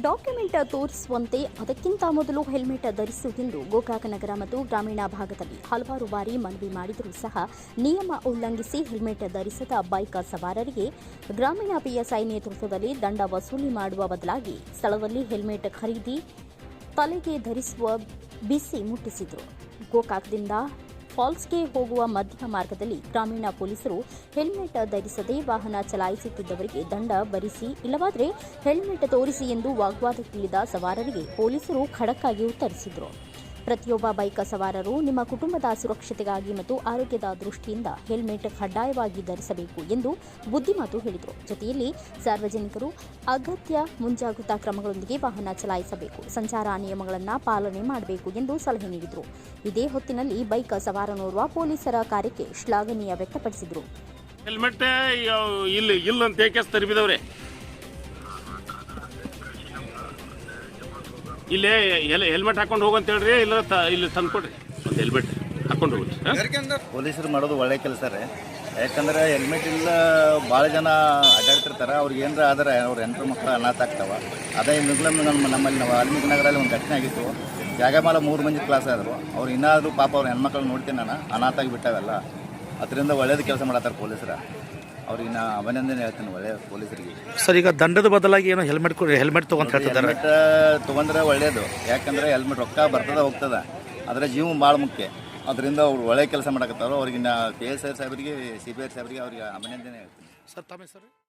Document ತೋರಿಸುವಂತೆ ಅದಕ್ಕಿಂತ ಮೊದಲು ಹೆಲ್ಮೆಟ್ ಧರಿಸುವುದೆಂದು ಗೋಕಾಕ ನಗರ ಮತ್ತು ಗ್ರಾಮೀಣ ಭಾಗದಲ್ಲಿ ಹಲವಾರು ಬಾರಿ ಮನವಿ ಮಾಡಿದರೂ ಸಹ ನಿಯಮ ಉಲ್ಲಂಘಿಸಿ ಹೆಲ್ಮೆಟ್ ಧರಿಸದ ಬೈಕ್ ಸವಾರರಿಗೆ ಗ್ರಾಮೀಣ ಪಿಎಸ್ಐ ನೇತೃತ್ವದಲ್ಲಿ ದಂಡ ವಸೂಲಿ ಮಾಡುವ ಬದಲಾಗಿ ಸ್ಥಳದಲ್ಲಿ ಹೆಲ್ಮೆಟ್ ಖರೀದಿ ತಲೆಗೆ ಧರಿಸುವ ಬಿಸಿ ಮುಟ್ಟಿಸಿದರು. ಗೋಕಾಕದಿಂದ ಫಾಲ್ಸ್ಗೆ ಹೋಗುವ ಮಧ್ಯ ಮಾರ್ಗದಲ್ಲಿ ಗ್ರಾಮೀಣ ಪೊಲೀಸರು ಹೆಲ್ಮೆಟ್ ಧರಿಸದೆ ವಾಹನ ಚಲಾಯಿಸುತ್ತಿದ್ದವರಿಗೆ ದಂಡ ಭರಿಸಿ, ಇಲ್ಲವಾದರೆ ಹೆಲ್ಮೆಟ್ ತೋರಿಸಿ ಎಂದು ವಾಗ್ವಾದಕ್ಕಿಳಿದ ಸವಾರರಿಗೆ ಪೊಲೀಸರು ಖಡಕ್ಕಾಗಿ ಉತ್ತರಿಸಿದರು. ಪ್ರತಿಯೊಬ್ಬ ಬೈಕ್ ಸವಾರರು ನಿಮ್ಮ ಕುಟುಂಬದ ಸುರಕ್ಷತೆಗಾಗಿ ಮತ್ತು ಆರೋಗ್ಯದ ದೃಷ್ಟಿಯಿಂದ ಹೆಲ್ಮೆಟ್ ಕಡ್ಡಾಯವಾಗಿ ಧರಿಸಬೇಕು ಎಂದು ಬುದ್ಧಿಮಾತು ಹೇಳಿದರು. ಜೊತೆಯಲ್ಲಿ ಸಾರ್ವಜನಿಕರು ಅಗತ್ಯ ಮುಂಜಾಗ್ರತಾ ಕ್ರಮಗಳೊಂದಿಗೆ ವಾಹನ ಚಲಾಯಿಸಬೇಕು. ಸಂಚಾರ ನಿಯಮಗಳನ್ನು ಪಾಲನೆ ಮಾಡಬೇಕು ಎಂದು ಸಲಹೆ ನೀಡಿದರು. ಇದೇ ಹೊತ್ತಿನಲ್ಲಿ ಬೈಕ್ ಸವಾರನೋರ್ವ ಪೊಲೀಸರ ಕಾರ್ಯಕ್ಕೆ ಶ್ಲಾಘನೀಯ ವ್ಯಕ್ತಪಡಿಸಿದರು. ಹೆಲ್ಮೆಟ್ ಇಲ್ಲಿ ಇಲ್ಲ ಎಲ್ಲ ಹೆಲ್ಮೆಟ್ ಹಾಕೊಂಡು ಹೋಗಂತ ಹೇಳ್ರಿ ಇಲ್ಲ ತ ಇಲ್ಲಿ ತಂದ್ಕೊಡ್ರಿ. ಒಂದು ಹೆಲ್ಮೆಟ್ ಹಾಕೊಂಡು ಹೋಗ್ರಿ ಹಾಂ? ಪೊಲೀಸರು ಮಾಡೋದು ಒಳ್ಳೆ ಕೆಲಸ ರೀ. ಯಾಕಂದ್ರೆ ಹೆಲ್ಮೆಟ್ ಇಲ್ಲ ಭಾಳ ಜನ ಅಡ್ಡಾಡ್ತಿರ್ತಾರೆ. ಅವ್ರಿಗೆ ಏನಾರ ಆದರೆ ಅವ್ರ ಹೆಂಡ್ರು ಮಕ್ಕಳು ಅನಾಥ ಆಗ್ತಾವ. ಅದೇ ಮಿಗ್ಲಮ್ ನಮ್ಮ ನಮ್ಮಲ್ಲಿ ನಾವು ವಾಲ್ಮೀಕಿ ನಗರಲ್ಲಿ ಒಂದು ಘಟನೆ ಆಗಿತ್ತು. ಜಾಗಮಾಲ ಮೂರು ಮಂದಿ ಕ್ಲಾಸ್ ಆದರು. ಅವ್ರು ಇನ್ನಾದರೂ ಪಾಪ ಅವ್ರ ಹೆಣ್ಮಕ್ಳು ನೋಡ್ತೀನಿ ನಾನು. ಅನಾಥ ಆಗಿ ಬಿಟ್ಟಾವೆಲ್ಲ. ಅದರಿಂದ ಒಳ್ಳೇದು ಕೆಲಸ ಮಾಡತ್ತಾರೆ ಪೊಲೀಸರ. ಅವ್ರಿಗೆ ನಾ ಅಭಿನಂದನೆ ಹೇಳ್ತೀನಿ ಒಳ್ಳೆ ಪೊಲೀಸರಿಗೆ. ಸರ್ ಈಗ ದಂಡದ ಬದಲಾಗಿ ಏನೋ ಹೆಲ್ಮೆಟ್ ಕೊಡಿ ಹೆಲ್ಮೆಟ್ ತಗೊಂತ ಹೇಳ್ತಿದ್ದಾರೆ. ಹೆಲ್ಮೆಟ್ ತೊಗೊಂಡ್ರೆ ಒಳ್ಳೇದು. ಯಾಕಂದ್ರೆ ಹೆಲ್ಮೆಟ್ ರೊಕ್ಕ ಬರ್ತದ ಹೋಗ್ತದ. ಆದ್ರೆ ಜೀವ ಭಾಳ ಮುಖ್ಯ. ಅದರಿಂದ ಅವ್ರು ಒಳ್ಳೆ ಕೆಲಸ ಮಾಡಕತ್ತಾರೋ ಅವ್ರಿಗೆ ನಾ ಕೆ ಎಸ್ ಆರ್ ಸಾಹೇಬರಿಗೆ ಸಿ ಬಿ ಆರ್ ಸಾಹೇಬರಿಗೆ ಅವ್ರಿಗೆ ಅಭಿನಂದನೆ ಹೇಳ್ತೀನಿ. ಸರ್ ತಮ್ಮ ಹೆಸರು?